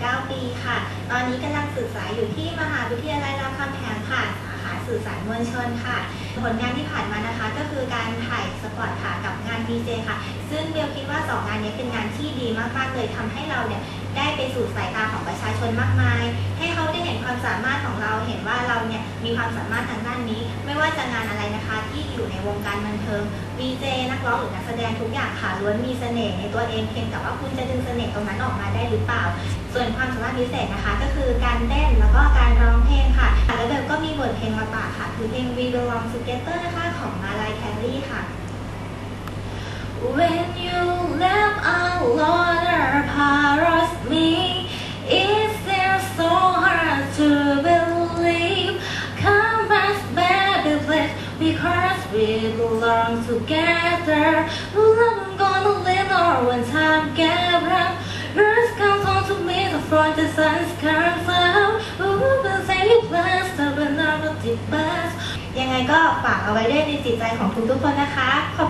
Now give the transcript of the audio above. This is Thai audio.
19 ปีค่ะ ตอนนี้กำลังศึกษาอยู่ที่มหาวิทยาลัยรามคำแหงค่ะ สาขาสื่อสารมวลชนค่ะ ผลงานที่ผ่านมานะคะก็คือการถ่ายสปอตค่ะกับงาน DJ ค่ะ ซึ่งเบลคิดว่าสองงานนี้เป็นงานที่ดีมากๆเลยทำให้เราเนี่ยได้ไปสู่สายตาของประชาชนมากมาย ให้เขาได้เห็นความสามารถของเรา เห็นว่าเราเนี่ยมีความสามารถทางด้านนี้ ไม่ว่าจะงานอะไรนะคะ ที่อยู่ในวงการบันเทิง VJ นักร้องหรือนักแสดงทุกอย่างค่ะล้วนมีเสน่ห์ในตัวเองเพียงแต่ว่าคุณจะดึงเสน่ห์ตรงนั้นออกมาได้หรือเปล่า ส่วนความสามารถพิเศษนะคะ ก็คือการเต้นแล้วก็การร้องเพลงค่ะแล้วเบลก็มีบทเพลงมาฝากค่ะ คือเพลง We Belong Together นะคะของมาลายแคลรี่ค่ะ When you left alone apart me, us, we belong together. Love I'm gonna live or when time gets rough. Yours comes on to me the front the sun comes up. Ooh, but say you blessed, but never deep blessed. ยังไงก็ฝากเอาไว้ด้วยในจิตใจของทุกๆคนนะคะ ขอบ